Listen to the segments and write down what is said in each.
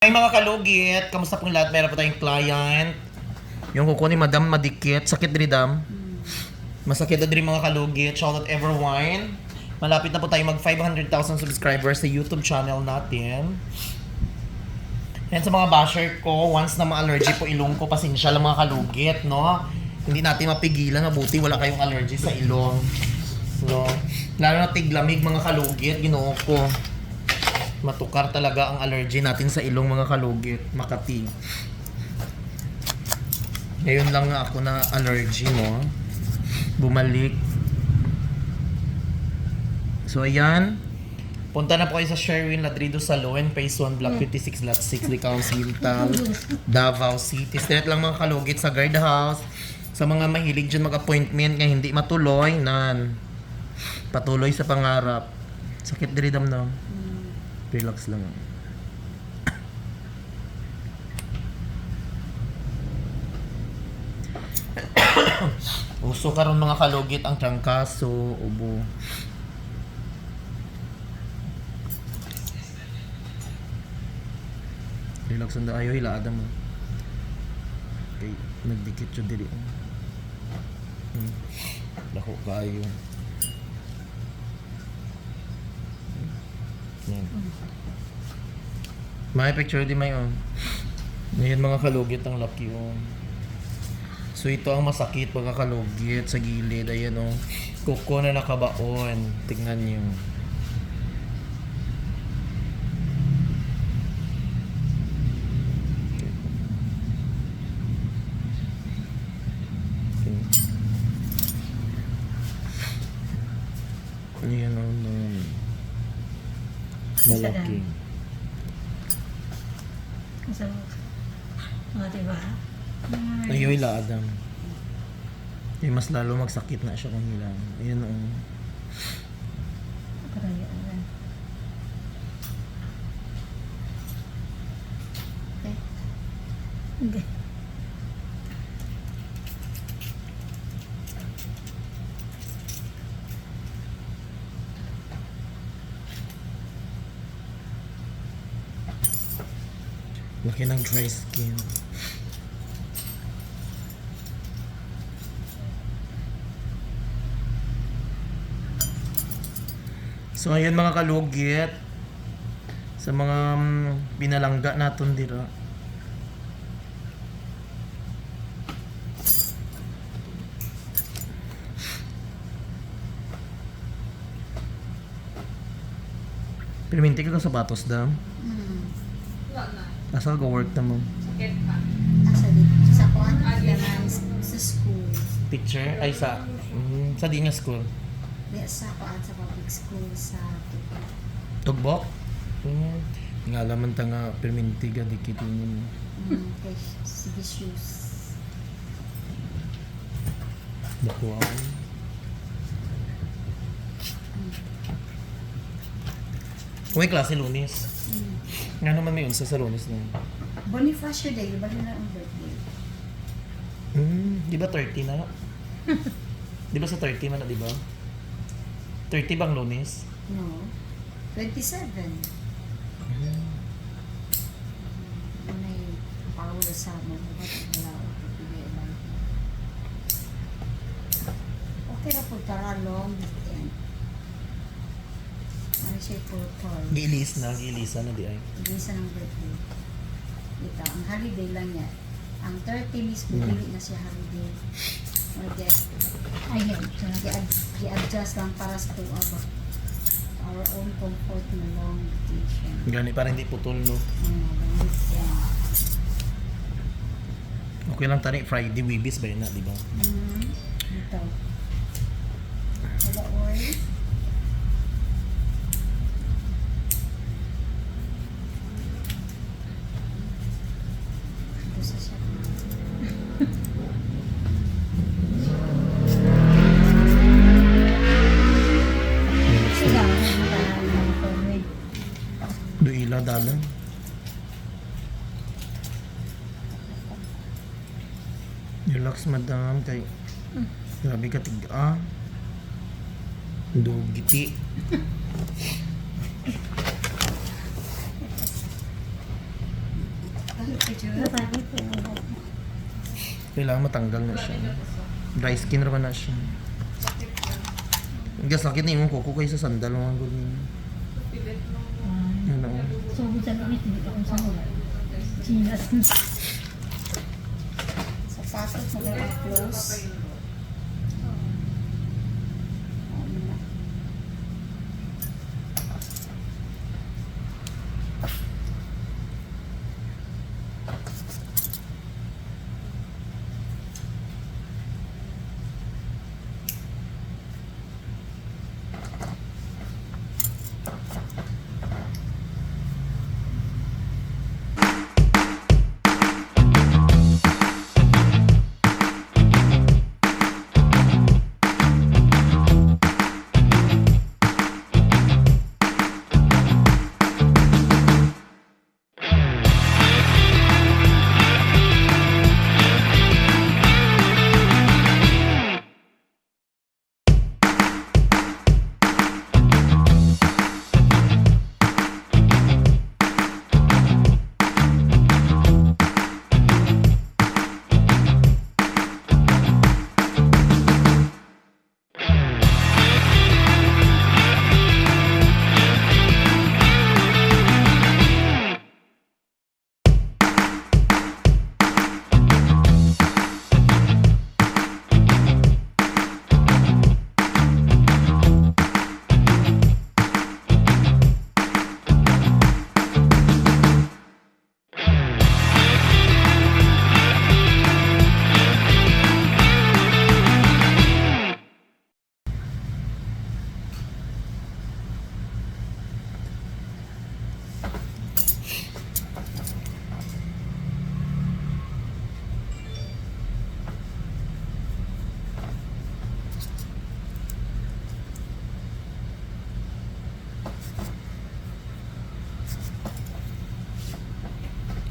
Ay mga kalugit, kamusta pong lahat? Meron po tayong client. Yung kuko ni Madam madikit. Sakit rin, Dam. Masakit na rin mga kalugit. Shout out everyone. Malapit na po tayo mag 500,000 subscribers sa YouTube channel natin. Yan sa mga basher ko, once na ma-allergy po ilong ko, pasensya lang mga kalugit, no? Hindi natin mapigilan, mabuti wala kayong allergy sa ilong. No? Lalo na tiglamig mga kalugit, ginoo ko. Matukar talaga ang allergy natin sa ilong mga kalugit, Makati. Ngayon lang nga ako na allergy mo. Bumalik. So ayan. Punta na po kayo sa Sherwin Ladrido Salon, Phase 1, Block 56, Lot 6, Licao Sintal, Davao City. Straight lang mga kalugit sa guardhouse. Sa mga mahilig dyan mag-appointment nga hindi matuloy, nan. Patuloy sa pangarap. Sakit diri dam no. Relax lang. Uso karon mga kalugit ang trangkaso, ubo. Relax ang ayo hilaada mo. Okay, nagdikit siya dili. Hmm. Lako kayo. Yan. May picture di may on. Ngayon mga kalugit ang lucky on. So ito ang masakit mga kalugit sa gilid. Ayan o. Kuko na nakabaon. Tingnan niyo. Ayan o. no. Malaki. So, mga diba? Ayoy la Adam. Eh, mas lalo magsakit na siya kung hilang. Ayan o. Karayaan. Okay. Okay. Laki ng dry skin. So ayan mga kalugit. Sa mga mm, pinalangga naton dira. Perminti ka ng sapatos dam. Hmm. Asa ka work na mo? Asa dito? Sa kuan? Sa school. Picture? Ay sa... Mm, sa di nga school. Di sa kuan sa public school sa Tupi. Tugbok? Mm. Nga laman ta nga perminti ka dikit yun. Hmm. Okay. Sige shoes. Dako ako. Uy, klase lunes. Hmm. Nga naman may unsa sa lunes na. yun? Bonifacio Day. Bali na ang birthday. Hmm, di ba 30 na? di ba sa 30 man na, di ba? 30 bang lunes? No. 27. Ano yung power sa mo? Okay na po tara long siya purple? Giilis na, giilisa na di ay. Isa ng birthday. Dito, ang holiday lang niya. Ang 30 mismo, Hmm. dili na siya holiday. Mag- Ayun, i-adjust lang para sa tuwa ba? Our own comfort na long vacation. Gani para hindi putol no. Weekend. Okay lang tani Friday Wibis ba yun na, di ba? Hmm, dito. Relax madam kay grabe ka tiga. Dugiti. Kailangan matanggal na siya. Dry skin naman na siya. Ang sakit na yung kuko kayo sa sandal mga ganyan. Ano? So, sa limit, hindi saan wala. Chinas Sapatos mo daw ang close.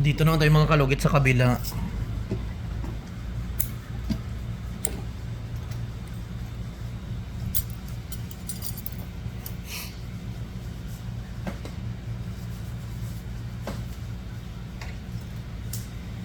Dito naman tayo mga kalugit sa kabila.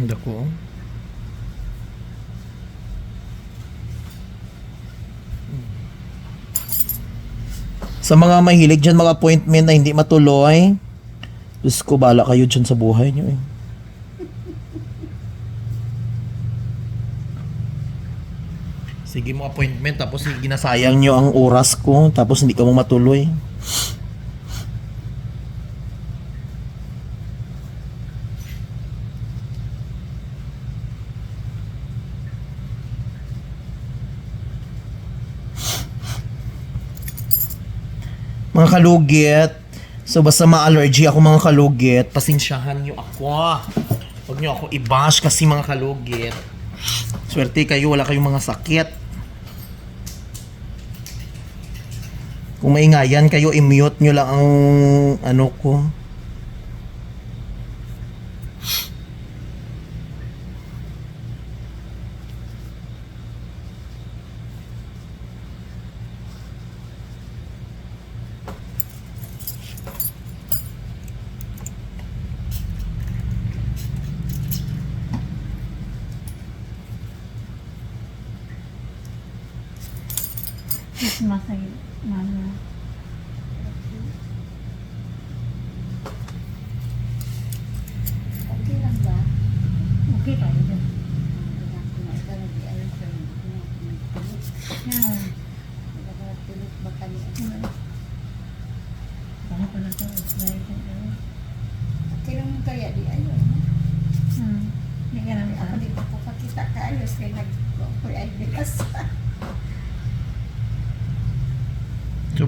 Dako. Sa mga mahilig dyan, mga appointment na hindi matuloy, Diyos ko, bala kayo dyan sa buhay nyo eh. Sige mo appointment, tapos ginasayang nyo ang oras ko, tapos hindi ka mo matuloy. Mga kalugit, so basta ma-allergy ako mga kalugit, pasensyahan nyo ako. Huwag nyo ako i-bash kasi mga kalugit. Swerte kayo, wala kayong mga sakit. Kung maingayan kayo, i-mute nyo lang ang ano ko. Masay, mama. Okay lang ba? Okay tayo dyan. Yeah. Ano pa na to? Right. Kinong kaya di ayo. Hmm. Hindi ka namin Ako di pa ko pakita ka ayos kay nag ko ay bilas.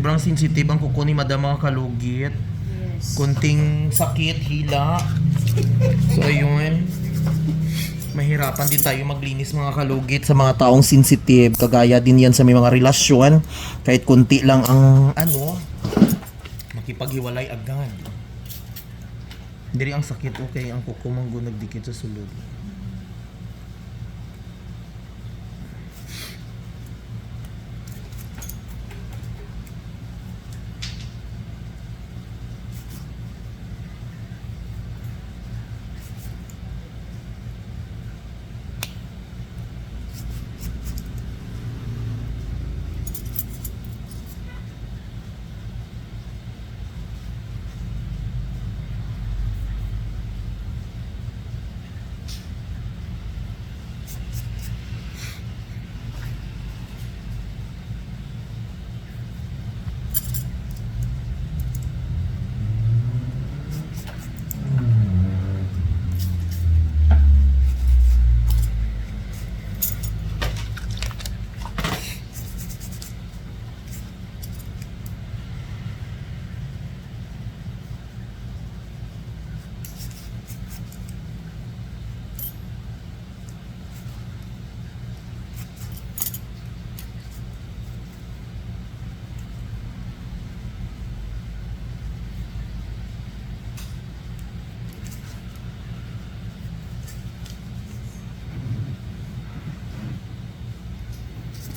Sobrang sensitive ang kuko ni Madam mga kalugit. Yes. Kunting sakit, hila. So ayun. Mahirapan din tayo maglinis mga kalugit sa mga taong sensitive. Kagaya din yan sa may mga relasyon. Kahit kunti lang ang ano, makipaghiwalay agad. Diri ang sakit okay ang kuko manggo nagdikit sa sulod.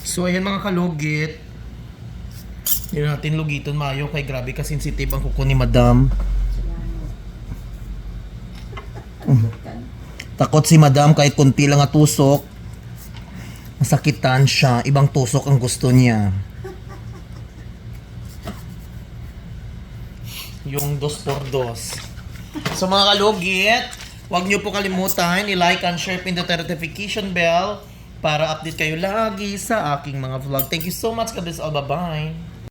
So ayan mga kalugit. Hindi na natin lugiton mayo kay grabe ka sensitive ang kuko ni madam. Takot si madam kahit kunti lang nga tusok. Masakitan siya. Ibang tusok ang gusto niya. Yung dos por dos. So mga kalugit, huwag niyo po kalimutan i-like and share pin the notification bell para update kayo lagi sa aking mga vlog. Thank you so much. God bless all. Bye-bye.